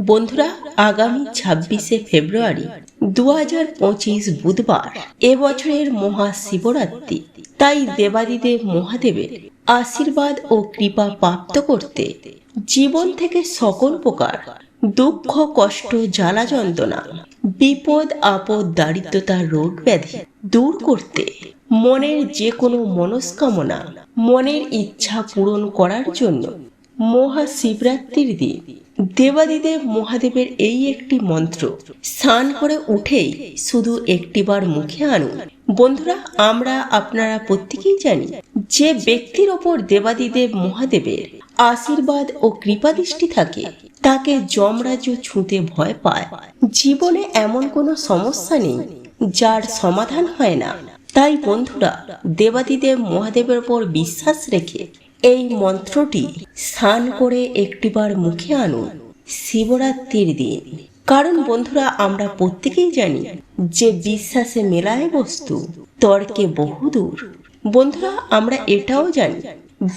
বন্ধুরা, আগামী ছাব্বিশে ফেব্রুয়ারি দু হাজার পঁচিশ বুধবার এবছরের মহাশিবরাত্রি। তাই দেবাদিদেব মহাদেবের আশীর্বাদ ও কৃপা প্রাপ্ত করতে জীবন থেকে সকল প্রকার দুঃখ, কষ্ট, জ্বালা যন্ত্রণা, বিপদ, আপদ, দারিদ্রতা, রোগ ব্যাধি দূর করতে মনের যে কোনো মনস্কামনা, মনের ইচ্ছা পূরণ করার জন্য মহাশিবরাত্রির দিন দেবাদিদেব মহাদেবের এই একটি মন্ত্র। স্নান করে উঠেই শুধু একটিবার মুখে আনুন। বন্ধুরা, আমরা আপনারা প্রত্যেকেই জানি যে ব্যক্তির ওপর দেবাদিদেব মহাদেবের আশীর্বাদ ও কৃপা দৃষ্টি থাকে, তাকে যমরাজ্য ছুঁতে ভয় পায়। জীবনে এমন কোনো সমস্যা নেই, যার সমাধান হয় না। তাই বন্ধুরা, দেবাদিদেব মহাদেবের ওপর বিশ্বাস রেখে এই মন্ত্রটি স্নান করে একটিবার মুখে আনুন। শিবরাত্রির দিন। কারণ বন্ধুরা, আমরা প্রত্যেকেই জানি যে বিশ্বাসে মেলায় বস্তু, তর্কে বহুদূর বন্ধুরা, আমরা এটাও জানি,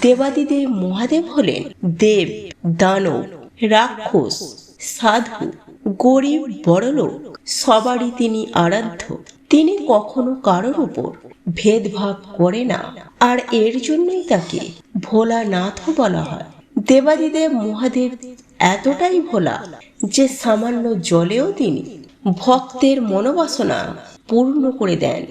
দেবাদিদেব মহাদেব হলেন দেব, দানব, রাক্ষস, সাধু, গরিব, বড়লোক, সবারই তিনি আরাধ্য। তিনি কখনো কারোর উপর ভেদভাব করে না। আর এর জন্যই তাকে ভোলানাথও বলা হয়। দেবাদিদেব মহাদেব এতটাই ভোলা যে সামান্য জলেও তিনি ভক্তের মনোবাসনা পূর্ণ করে দেন।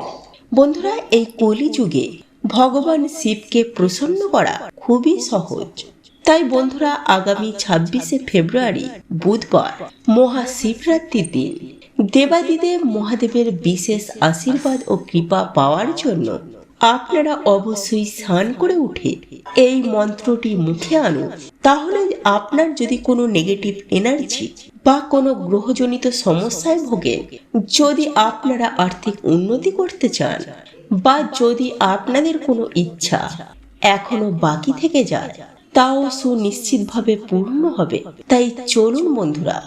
বন্ধুরা, এই কলিযুগে ভগবান শিবকে প্রসন্ন করা খুবই সহজ। তাই বন্ধুরা, আগামী ছাব্বিশে ফেব্রুয়ারি বুধবার মহাশিবরাত্রির দিন দেবাদিদেব মহাদেবের বিশেষ আশীর্বাদ ও কৃপা পাওয়ার জন্য আপনারা অবশ্যই স্নান করে উঠে এই মন্ত্রটি মুখে আনুন। তাহলে আপনার যদি কোনো নেগেটিভ এনার্জি বা কোনো গ্রহজনিত সমস্যায় ভোগেন যদি আপনারা আর্থিক উন্নতি করতে চান বা যদি আপনাদের কোনো ইচ্ছা এখনও বাকি থেকে যায়, তাও সুনিশ্চিতভাবে পূর্ণ হবে। তাই চলুন বন্ধুরা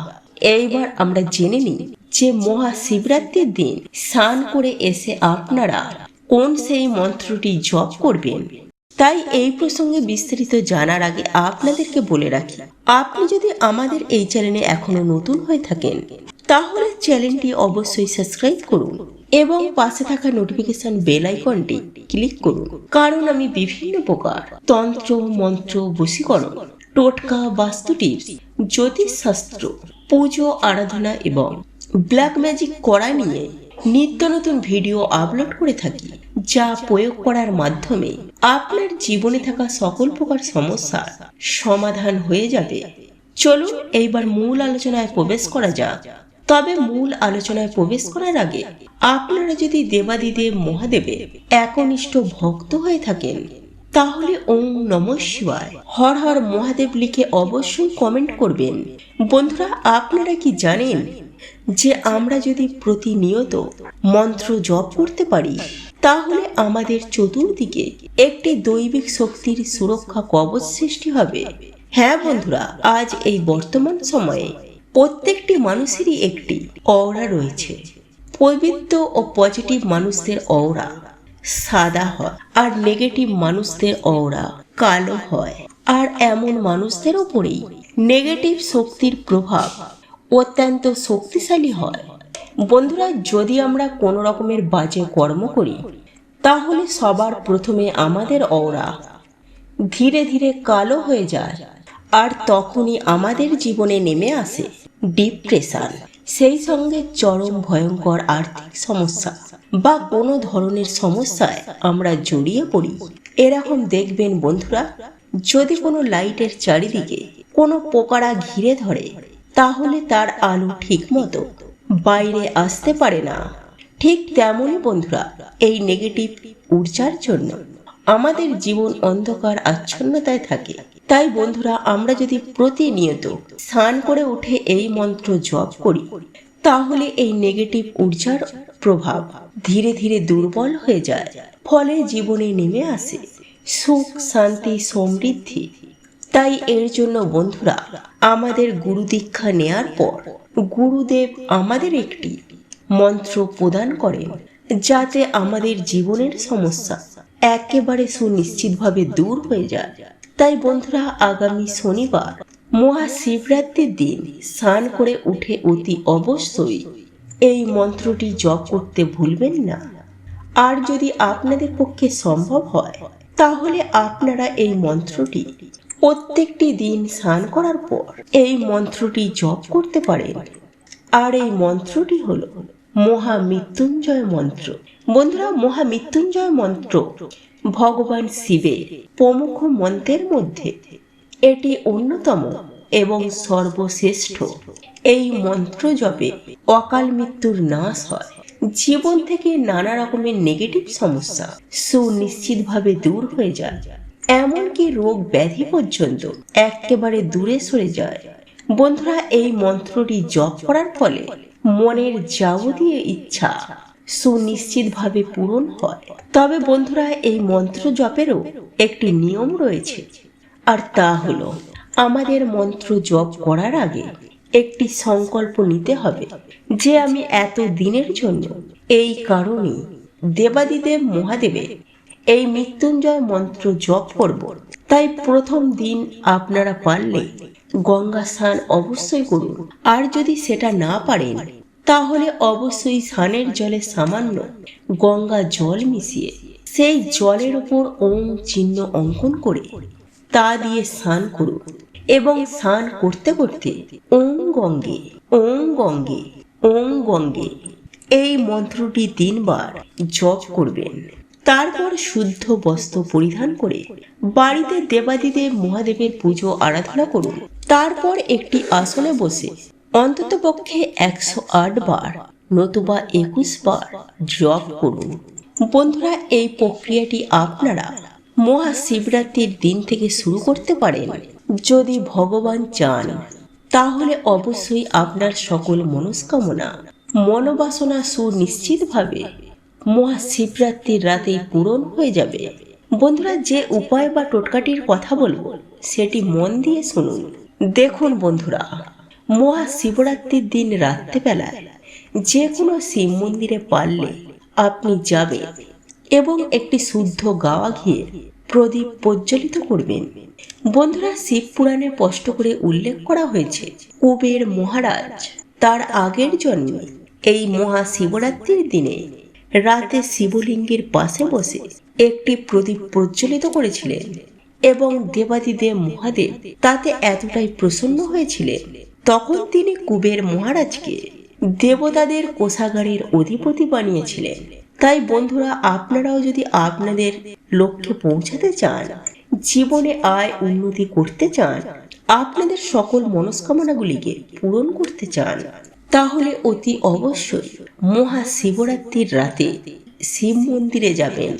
এইবার আমরা জেনে নিই যে মহাশিবরাত্রির দিন স্নান করে এসে আপনারা কোন সেই মন্ত্রটি জপ করবেন? তাই এই প্রসঙ্গে বিস্তারিত জানার আগে আপনাদেরকে বলে রাখি, আপনি যদি আমাদের এই চ্যানেলে এখনও নতুন হয়ে থাকেন, তাহলে চ্যানেলটি অবশ্যই সাবস্ক্রাইব করুন এবং পাশে থাকা নোটিফিকেশন বেল আইকনটি ক্লিক করুন। কারণ আমি বিভিন্ন প্রকার তন্ত্র, মন্ত্র, বশীকরণ, টোটকা বাস্তু টিপস জ্যোতিষশাস্ত্র পুজো, আরাধনা এবং ব্ল্যাক ম্যাজিক করা নিয়ে নিত্য নতুন ভিডিও আপলোড করে থাকি, যা প্রয়োগ করার মাধ্যমে আপনার জীবনে থাকা সকল প্রকার সমস্যার সমাধান হয়ে যাবে। চলুন এইবার মূল আলোচনায় প্রবেশ করা যাক। তবে মূল আলোচনায় প্রবেশ করার আগে আপনারা যদি দেবাদিদেব মহাদেবের একনিষ্ঠ ভক্ত হয়ে থাকেন তাহলে ওম নম শিবায়। হর হর মহাদেব লিখে অবশ্যই কমেন্ট করবেন। বন্ধুরা, আপনারা কি জানেন যে আমরা যদি প্রতিনিয়ত মন্ত্র জপ করতে পারি, তাহলে আমাদের চতুর্দিকে একটি দৈবিক শক্তির সুরক্ষা কবচ সৃষ্টি হবে। হ্যাঁ বন্ধুরা, আজ এই বর্তমান সময়ে প্রত্যেকটি মানুষেরই একটি অওরা রয়েছে। পবিত্র ও পজিটিভ মানুষদের অওরা সাদা হয় আর নেগেটিভ মানুষদের অওরা কালো হয়। আর এমন মানুষদের ওপরেই নেগেটিভ শক্তির প্রভাব অত্যন্ত শক্তিশালী হয়। বন্ধুরা, যদি আমরা কোনো রকমের বাজে কর্ম করি, তাহলে সবার প্রথমে আমাদের অওরা ধীরে ধীরে কালো হয়ে যায় আর তখনই আমাদের জীবনে নেমে আসে ডিপ্রেশন সেই সঙ্গে চরম ভয়ঙ্কর আর্থিক সমস্যা বা কোনো ধরনের সমস্যায় আমরা জড়িয়ে পড়ি। এরকম দেখবেন বন্ধুরা, যদি কোনো লাইটের চারিদিকে কোনো পোকারা ঘিরে ধরে, তাহলে তার আলো ঠিক মতো বাইরে আসতে পারে না। ঠিক তেমনই বন্ধুরা, এই নেগেটিভ ঊর্জার জন্য আমাদের জীবন অন্ধকার আচ্ছন্নতায় থাকে। তাই বন্ধুরা, আমরা যদি প্রতিনিয়ত স্নান করে উঠে এই মন্ত্র জপ করি, তাহলে এই নেগেটিভ ঊর্জার প্রভাব ধীরে ধীরে দুর্বল হয়ে যায়। ফলে জীবনে নেমে আসে সুখ, শান্তি, সমৃদ্ধি। তাই এর জন্য বন্ধুরা, আমাদের গুরু দীক্ষা নেয়ার পর গুরুদেব আমাদের একটি মন্ত্র প্রদান করেন, যাতে আমাদের জীবনের সমস্যা একেবারে সুনিশ্চিতভাবে দূর হয়ে যায়। তাই বন্ধুরা আগামী শনিবার মহাশিবরাত্রির দিন স্নান করে উঠে অতি অবশ্যই এই মন্ত্রটি জপ করতে ভুলবেন না। আর যদি আপনাদের পক্ষে সম্ভব হয়, তাহলে আপনারা এই মন্ত্রটি প্রত্যেকটি দিন স্নান করার পর এই মন্ত্রটি জপ করতে পারেন। আর এই মন্ত্রটি হল মহামৃত্যুঞ্জয় মন্ত্র। বন্ধুরা, মহামৃত্যুঞ্জয় মন্ত্র ভগবান শিবের প্রমুখ মন্ত্রের মধ্যে এটি অন্যতম এবং সর্বশ্রেষ্ঠ। এই মন্ত্র জপে অকাল মৃত্যুর নাশ হয়। জীবন থেকে নানা রকমের নেগেটিভ সমস্যা সুনিশ্চিতভাবে দূর হয়ে যায়। এমনকি রোগ ব্যাধি পর্যন্ত একেবারে দূরে সরে যায়। বন্ধুরা, এই মন্ত্রটি জপ করার ফলে মনের যাবতীয় ইচ্ছা সুনিশ্চিতভাবে পূরণ হয়। তবে বন্ধুরা, এই মন্ত্র জপেরও একটি নিয়ম রয়েছে। আর তা হলো, আমাদের মন্ত্র জপ করার আগে একটি সংকল্প নিতে হবে যে আমি এত দিনের জন্য এই কারণে দেবাদিদেব মহাদেবের এই মৃত্যুঞ্জয় মন্ত্র জপ করব। তাই প্রথম দিন আপনারা পারলে গঙ্গা স্নান অবশ্যই করুন। আর যদি সেটা না পারেন, তাহলে অবশ্যই স্নানের জলে সামান্য গঙ্গা জল মিশিয়ে সেই জলের ওপর ওম চিহ্ন অঙ্কন করে তা দিয়ে স্নান করুন এবং স্নান করতে করতে ওম গঙ্গে ওম গঙ্গে ওম গঙ্গে এই মন্ত্রটি তিনবার জপ করবেন। তারপর শুদ্ধ বস্ত্র পরিধান করে বাড়িতে দেবাদিদেব মহাদেবের পুজো আরাধনা করুন। তারপর একটি আসনে বসে অন্তত পক্ষে একশো আট বার নতুবা একুশ বার জপ করুন। বন্ধুরা, এই প্রক্রিয়াটি আপনারা মহাশিবরাত্রির দিন থেকে শুরু করতে পারেন। যদি ভগবান চান, তাহলে অবশ্যই আপনার সকল মনস্কামনা, মনোবাসনা সুনিশ্চিতভাবে মহাশিবরাত্রির রাতেই পূরণ হয়ে যাবে। বন্ধুরা, যে উপায় বা টোটকাটির কথা বলব, সেটি মন দিয়ে শুনুন। দেখুন বন্ধুরা, মহাশিবরাত্রির দিন রাত্রেবেলায় যে কোনো শিব মন্দিরে পারলে আপনি যাবেন এবং একটি শুদ্ধ গাওয়া ঘিয়ে প্রদীপ প্রজ্বলিত করবেন। বন্ধুরা, শিব পুরাণে স্পষ্ট করে উল্লেখ করা হয়েছে, কুবের মহারাজ তার আগের জন্মে এই মহাশিবরাত্রির দিনে রাতে শিবলিঙ্গের পাশে বসে একটি প্রদীপ প্রজ্বলিত করেছিলেন এবং দেবাদিদেব মহাদেব তাতে এতটাই প্রসন্ন হয়েছিলেন তখন তিনি কুবের মহারাজকে দেবতাদের কোষাগারের অধিপতি বানিয়েছিলেন। তাই বন্ধুরা, আপনারাও যদি আপনাদের লক্ষ্যে পৌঁছাতে চান, জীবনে আয় উন্নতি করতে চান, আপনাদের সকল মনস্কামনাগুলিকে পূরণ করতে চান তাহলে অতি অবশ্যই মহাশিবরাত্রির রাতে শিব মন্দিরে যাবেন।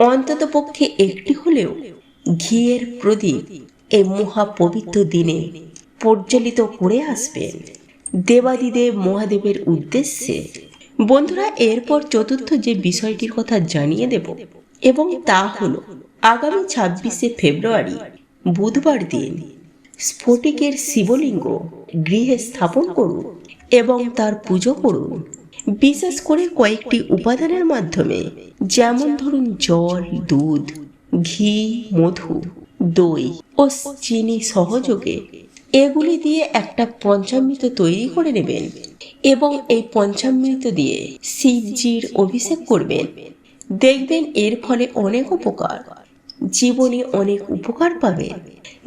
অন্তত পক্ষে একটি হলেও ঘিয়ের প্রদীপ এই মহাপবিত্র দিনে প্রজ্বলিত করে আসবেন। দেবাদিদেব মহাদেবের উদ্দেশ্যে বন্ধুরা, এরপর চতুর্থ যে বিষয়টির কথা জানিয়ে দেব, এবং তা হল আগামী ছাব্বিশে ফেব্রুয়ারি, বুধবার দিন স্ফটিকের শিবলিঙ্গ গৃহে স্থাপন করুন। এবং তার পুজো করুন। বিশেষ করে কয়েকটি উপাদানের মাধ্যমে, যেমন ধরুন জল, দুধ, ঘি, মধু, দই ও চিনি সহযোগে এগুলি দিয়ে একটা পঞ্চামৃত তৈরি করে নেবেন এবং এই পঞ্চামৃত দিয়ে শিবজির অভিষেক করবেন। দেখবেন এর ফলে অনেক উপকার। জীবনে অনেক উপকার পাবেন।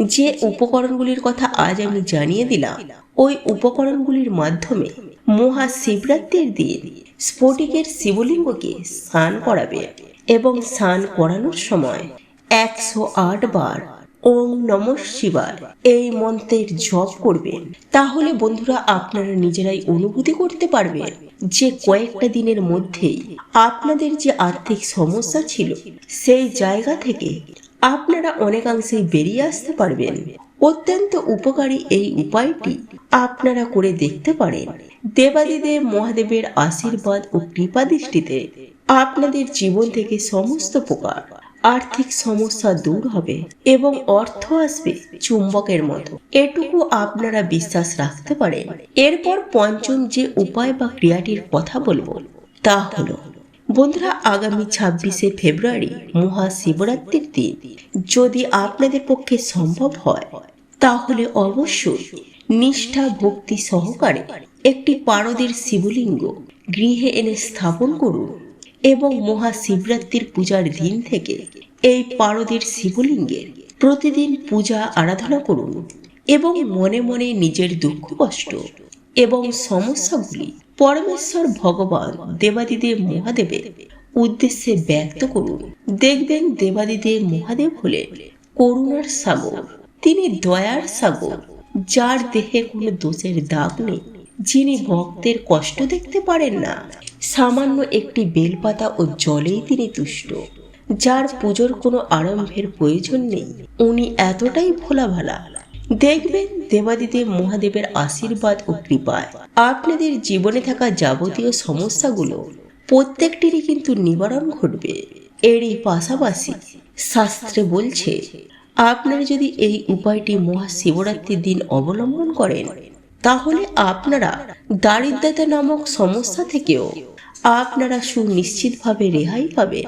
যে উপকরণগুলির কথা আজ আমি জানিয়ে দিলাম ওই উপকরণগুলির মাধ্যমে মহাশিবরাত্রির দিন স্ফটিকের শিবলিঙ্গকে স্নান করাবে এবং স্নান করানোর সময় একশো আট বার ওম নম শিবায় এই মন্ত্রের জপ করবেন। তাহলে বন্ধুরা আপনারা নিজেরাই অনুভূতি করতে পারবেন যে কয়েকটা দিনের মধ্যেই আপনাদের যে আর্থিক সমস্যা ছিল, সেই জায়গা থেকে আপনারা অনেকাংশেই বেরিয়ে আসতে পারবেন। অত্যন্ত উপকারী এই উপায়টি আপনারা করে দেখতে পারেন। দেবাদিদেব মহাদেবের আশীর্বাদ ও কৃপা দৃষ্টিতে আপনাদের জীবন থেকে সমস্ত প্রকার আর্থিক সমস্যা দূর হবে এবং অর্থ আসবে চুম্বকের মতো। এটুকু আপনারা বিশ্বাস রাখতে পারেন। এরপর পঞ্চম যে উপায় বা ক্রিয়াটির কথা বলব, তা হলো, বন্ধুরা, আগামী ছাব্বিশে ফেব্রুয়ারি মহাশিবরাত্রির দিন। যদি আপনাদের পক্ষে সম্ভব হয় তাহলে অবশ্যই নিষ্ঠা ভক্তি সহকারে একটি পারদের শিবলিঙ্গ গৃহে এনে স্থাপন করুন এবং মহাশিবরাত্রির পূজার দিন থেকে এই পারদের শিবলিঙ্গের প্রতিদিন পূজা আরাধনা করুন এবং মনে মনে নিজের দুঃখ কষ্ট এবং সমস্যাগুলি পরমেশ্বর ভগবান দেবাদিদেব মহাদেবের উদ্দেশ্যে ব্যক্ত করুন। দেখবেন দেবাদিদেব মহাদেব হলে করুণার সাগর। তিনি দয়ার সাগর, যার দেহে কোনো দোষের দাগ নেই, যিনি ভক্তের কষ্ট দেখতে পারেন না। সামান্য একটি বেলপাতা ও জলেই তিনি তুষ্ট, যার পুজোর কোনো আরম্ভের প্রয়োজন নেই। উনি এতটাই ভোলা ভালা দেখবেন দেবাদিদেব মহাদেবের আশীর্বাদ ও কৃপায়। আপনাদের জীবনে থাকা যাবতীয় সমস্যাগুলো প্রত্যেকটিরই কিন্তু নিবারণ ঘটবে। এরই পাশাপাশি শাস্ত্রে বলছে আপনারা যদি এই উপায়টি মহাশিবরাত্রির দিন অবলম্বন করেন, তাহলে আপনারা দারিদ্রতা নামক সমস্যা থেকেও আপনারা সুনিশ্চিতভাবে রেহাই পাবেন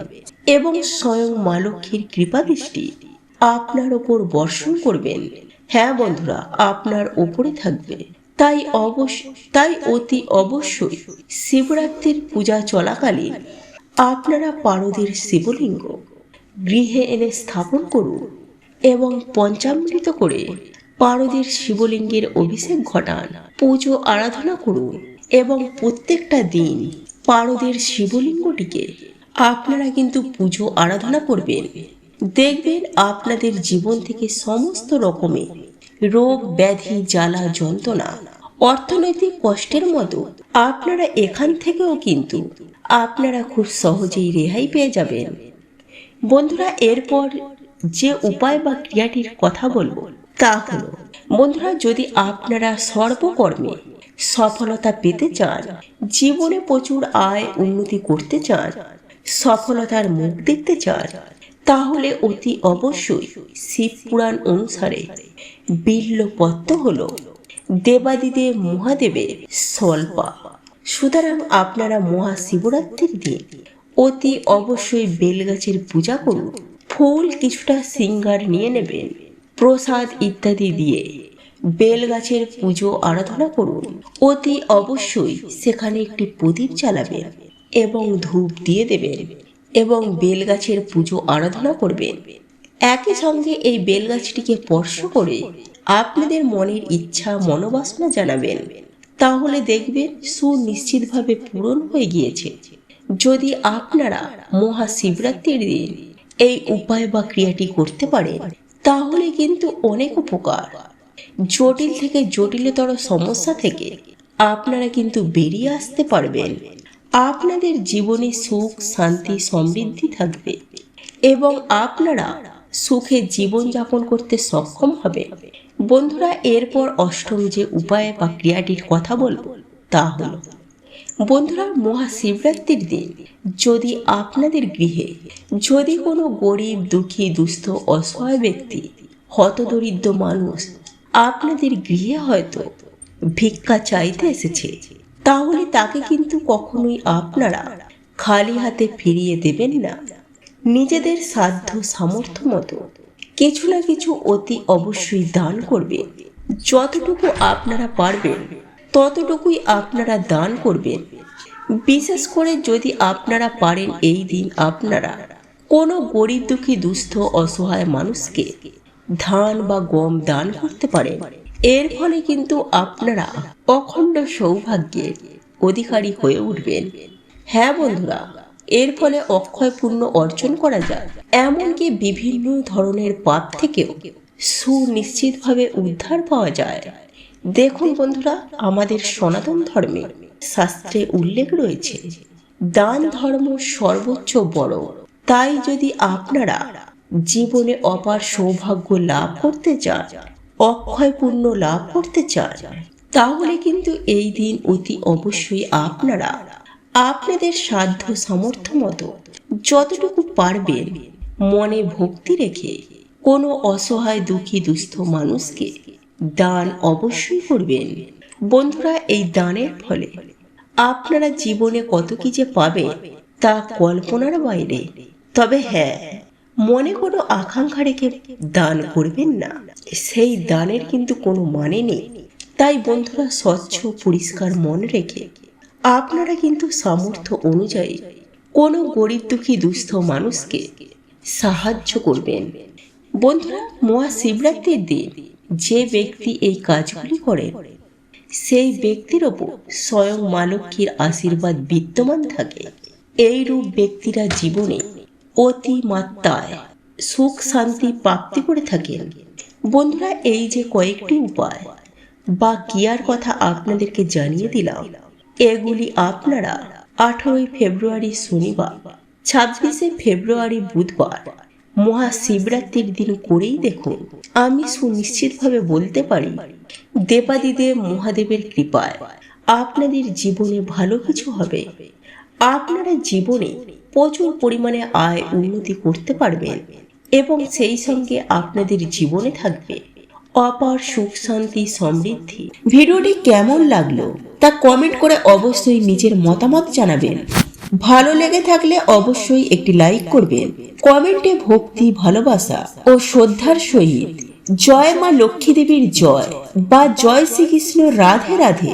এবং স্বয়ং মা লক্ষ্মীর কৃপা দৃষ্টি আপনার ওপর বর্ষণ করবেন। হ্যাঁ বন্ধুরা, আপনার ওপরে থাকবে। তাই অবশ্য তাই অতি অবশ্যই শিবরাত্রির পূজা চলাকালীন আপনারা পারদের শিবলিঙ্গ গৃহে এনে স্থাপন করুন। এবং পঞ্চামৃত করে পারদের শিবলিঙ্গের অভিষেক ঘটান, পুজো আরাধনা করুন এবং প্রত্যেকটা দিন পারদের শিবলিঙ্গটিকে আপনারা কিন্তু পুজো আরাধনা করবেন। দেখবেন আপনাদের জীবন থেকে সমস্ত রকমের রোগ ব্যাধি, জ্বালা, যন্ত্রণা, অর্থনৈতিক কষ্টের মতো আপনারা এখান থেকেও কিন্তু আপনারা খুব সহজেই রেহাই পেয়ে যাবেন। বন্ধুরা, এরপর যে উপায় বা ক্রিয়াটির কথা বলব, তা হলো, বন্ধুরা, যদি আপনারা সর্বকর্মে সফলতা পেতে চান, জীবনে প্রচুর আয় উন্নতি করতে চান, সফলতার মুখ দেখতে চান, তাহলে অতি অবশ্যই শিব পুরাণ অনুসারে বিল্লপত্র হল দেবাদিদেব মহাদেবের স্বল্পা সুতরাং আপনারা মহাশিবরাত্রির দিন অতি অবশ্যই বেলগাছের পূজা করুন ফুল কিছুটা সিঙ্গার নিয়ে নেবেন। প্রসাদ ইত্যাদি দিয়ে বেলগাছের পুজো আরাধনা করুন। অতি অবশ্যই সেখানে একটি প্রদীপ জ্বালাবেন এবং ধূপ দিয়ে দেবেন এবং বেলগাছের পুজো আরাধনা করবেন। একই সঙ্গে এই বেলগাছটিকে স্পর্শ করে আপনাদের মনের ইচ্ছা, মনোবাসনা জানাবেন। তাহলে দেখবেন সুনিশ্চিতভাবে পূরণ হয়ে গিয়েছে। যদি আপনারা মহাশিবরাত্রির দিন এই উপায় বা ক্রিয়াটি করতে পারেন তাহলে কিন্তু অনেক উপকার। জটিল থেকে জটিলতর সমস্যা থেকে আপনারা কিন্তু বেরিয়ে আসতে পারবেন। আপনাদের জীবনে সুখ, শান্তি, সমৃদ্ধি থাকবে এবং আপনারা সুখে জীবনযাপন করতে সক্ষম হবে বন্ধুরা, এরপর অষ্টম যে উপায় বা ক্রিয়াটির কথা বলব, তা হলো বন্ধুরা, মহাশিবরাত্রির দিন। যদি আপনাদের গৃহে যদি কোনো গরিব, দুঃখী, দুস্থ, অসহায় ব্যক্তি, হতদরিদ্র মানুষ আপনাদের গৃহে হয়তো ভিক্ষা চাইতে এসেছে, তাহলে তাকে কিন্তু কখনোই আপনারা খালি হাতে ফিরিয়ে দেবেন না। নিজেদের সাধ্য সামর্থ্য মতো কিছু না কিছু অতি অবশ্যই দান করবে, যতটুকু আপনারা পারবেন। ততটুকুই আপনারা দান করবেন। বিশেষ করে যদি আপনারা পারেন এই দিন আপনারা কোনো গরিব দুঃখী দুস্থ অসহায় মানুষকে ধান বা গম দান করতে পারেন। এর ফলে কিন্তু আপনারা অখণ্ড সৌভাগ্যের অধিকারী হয়ে উঠবেন। হ্যাঁ বন্ধুরা, এর ফলে অক্ষয় পূর্ণ অর্জন করা যায়। এমনকি বিভিন্ন ধরনের পাপ থেকেও সুনিশ্চিতভাবে উদ্ধার পাওয়া যায়। দেখুন বন্ধুরা, আমাদের সনাতন ধর্মে শাস্ত্রে উল্লেখ রয়েছে, দান ধর্ম সর্বোচ্চ বড়। তাই যদি আপনারা জীবনে অপার সৌভাগ্য লাভ করতে চান অক্ষয় পূর্ণ লাভ করতে চান, তাহলে কিন্তু এই দিন অতি অবশ্যই আপনারা আপনাদের সাধ্য সামর্থ্য মতো যতটুকু পারবেন মনে ভক্তি রেখে কোনো অসহায় দুঃখী দুস্থ মানুষকে দান অবশ্যই করবেন। বন্ধুরা, এই দানের ফলে আপনারা জীবনে কত কি যে পাবেন তা কল্পনার বাইরে। তবে হ্যাঁ মনে কোনো আকাঙ্ক্ষা রেখে দান করবেন না। সেই দানের কিন্তু কোনো মানে নেই। তাই বন্ধুরা, স্বচ্ছ, পরিষ্কার মন রেখে আপনারা কিন্তু সামর্থ্য অনুযায়ী কোনো গরিব দুঃখী দুস্থ মানুষকে সাহায্য করবেন। বন্ধুরা, মহাশিবরাত্রির দিন যে ব্যক্তি এই কাজগুলি করেন সেই ব্যক্তির ওপর স্বয়ং মা আশীর্বাদ বিদ্যমান থাকে। এইরূপ ব্যক্তিরা জীবনে অতি মাত্রায় সুখ, শান্তি, প্রাপ্তি করে থাকেন। বন্ধুরা, এই যে কয়েকটি উপায় বা কিয়ার কথা আপনাদেরকে জানিয়ে দিলাম, এগুলি আপনারা আঠারোই ফেব্রুয়ারি শনিবার, ছাব্বিশে ফেব্রুয়ারি বুধবার মহাশিবরাত্রির দিন করেই দেখুন। আমি সুনিশ্চিতভাবে বলতে পারি, দেবাদিদেব মহাদেবের কৃপায় আপনাদের জীবনে ভালো কিছু হবে। আপনারা জীবনে প্রচুর পরিমাণে আয় উন্নতি করতে পারবেন এবং সেই সঙ্গে আপনাদের জীবনে থাকবে অপার সুখ, শান্তি, সমৃদ্ধি। ভিডিওটি কেমন লাগল তা কমেন্ট করে অবশ্যই নিজের মতামত জানাবেন। ভালো লেগে থাকলে অবশ্যই একটি লাইক করবেন। কমেন্টে ভক্তি, ভালোবাসা ও শ্রদ্ধার সহিত জয় মা লক্ষ্মী দেবীর জয় বা জয় শ্রীকৃষ্ণ রাধে রাধে।